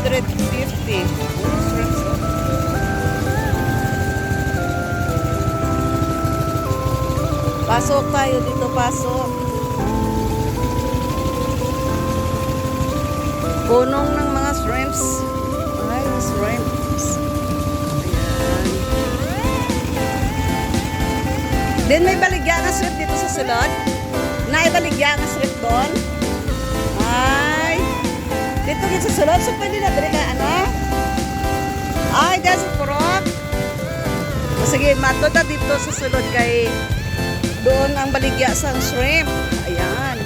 250. Oh, shrimps. oh. Pasok tayo dito, pasok. Punong ng mga shrimps. Ay, shrimps. Ayan. Then may baligya na shrimp dito sa sulod. Naibaligya na shrimp doon. Dito dito sa sulod. So pwede na dali ka ano? Ay, that's purok. O sige, matuta dito sa sulod kay doon ang baligya sa shrimp. Ayan.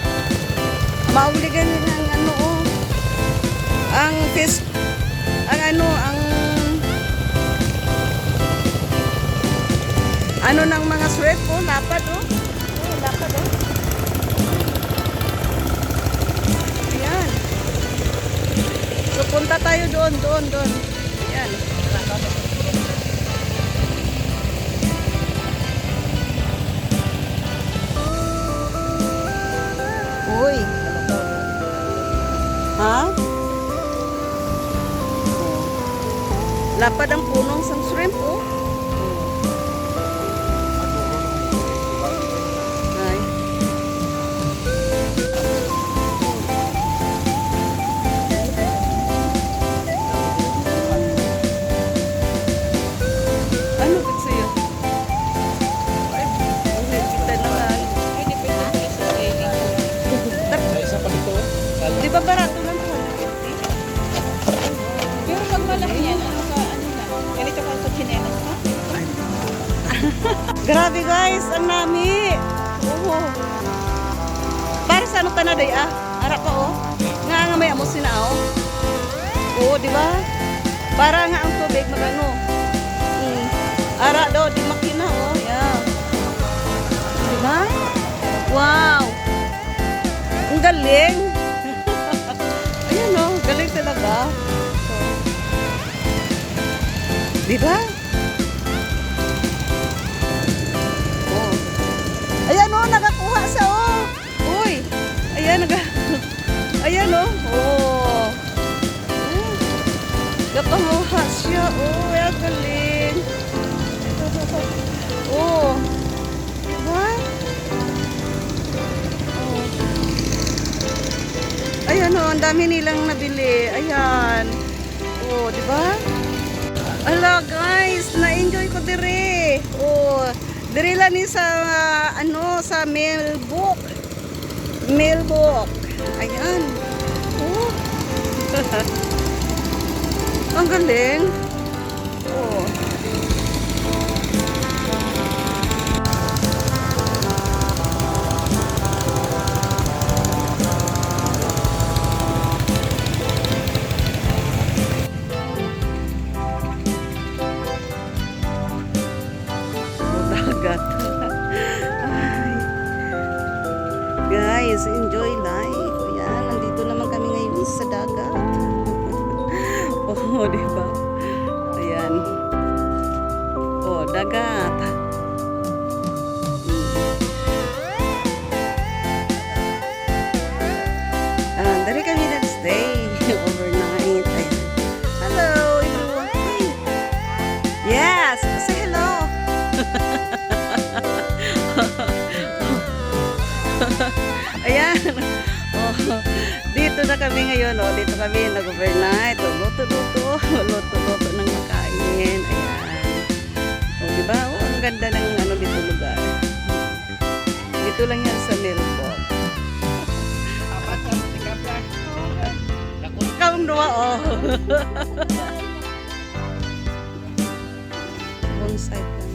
Mauligan ang ano oh. Ang fish ang ano ang ano ng mga shrimp oh, oh. Oh, punta tayo doon, doon, doon. Ayan. Uy. Ha? Lapad ang punong sa shrimp, guys, ang nami. Oo. Para sa ano ka na day ah? Ara pa oh. Nga nga may amo sinao. Oo, di ba? Para nga ang tubig magano. Mm. Ara daw di makina oh. Yeah. Di ba? Wow. Ang galing. Ayan oh, galing talaga. So, di ba? Nakakuha siya. Oh, ang galing. Oh. Diba? Oh. Ayan oh, ang dami nilang nabili. Ayan. Oh, di ba? Ala guys, na-enjoy ko dire. Oh, dire lang ni sa ah, ano sa mailbook. Mailbook. Ayan. Oh. Ang galing. Oh. dagat. Guys, enjoy life. Ayan, nandito naman kami ngayon sa dagat. oh, di ba? Ayan. Oh, dagat. Ngayon. Oh. Dito kami nag-overnight. Oh, luto-luto. Luto-luto ng makain. Ayan. Oh, di ba? Oh, ang ganda ng ano dito lugar. Dito lang yan sa Melbourne. Apat ka, tika pa. Lakot. Ikaw ang duwa, oh. One side lang.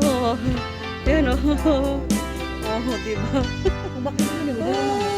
Oh, yun, oh. Oh, di ba? Bakit hindi mo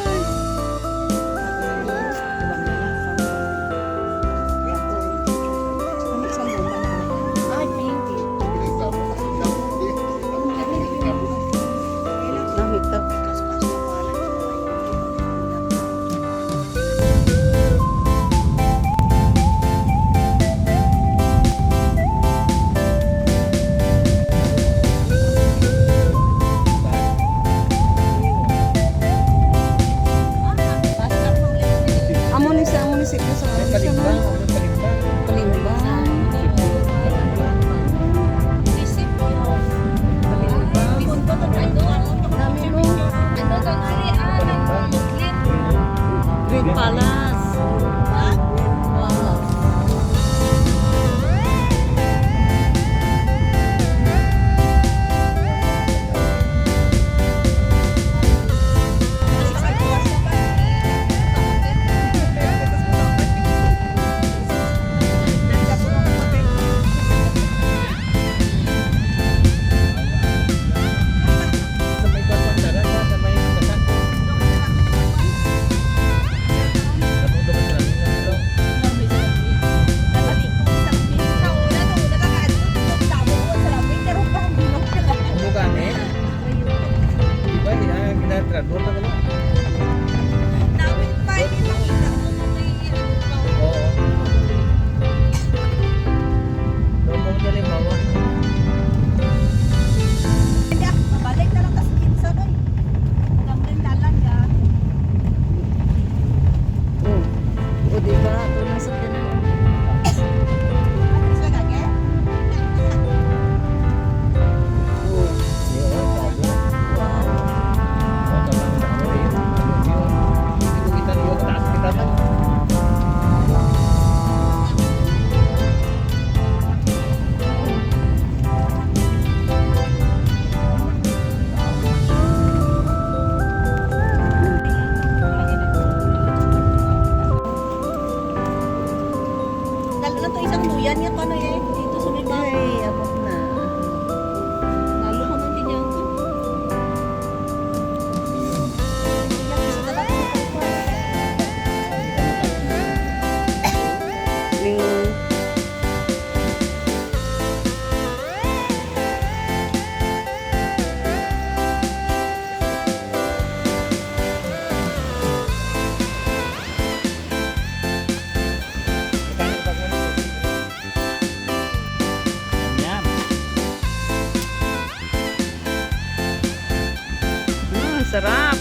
Sarap.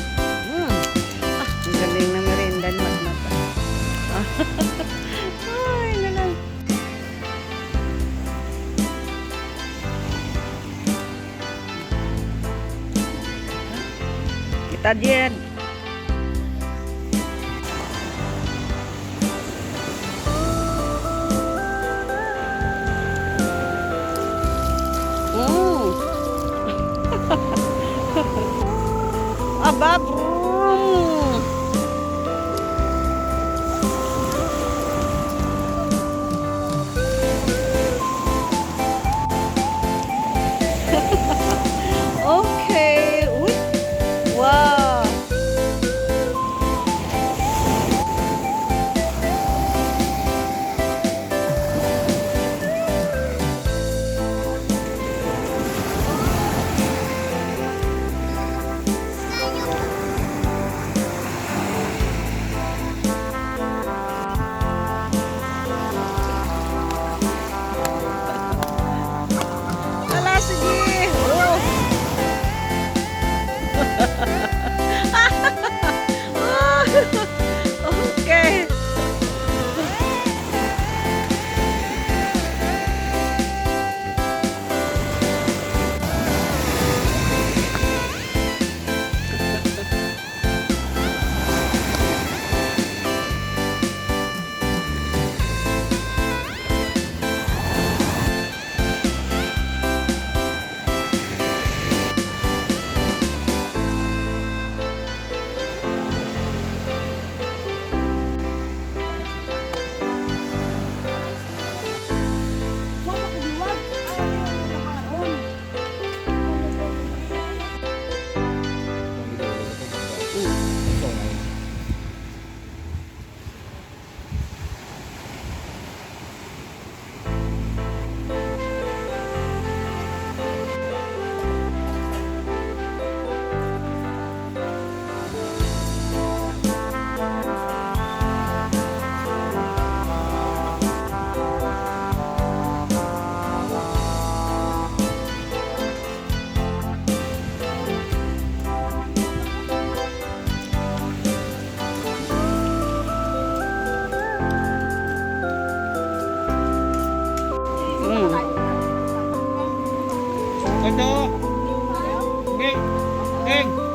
Mm. Ah, ang galing ng merinda ni Matmata. Ay, nalang. Kita dia. battre Yên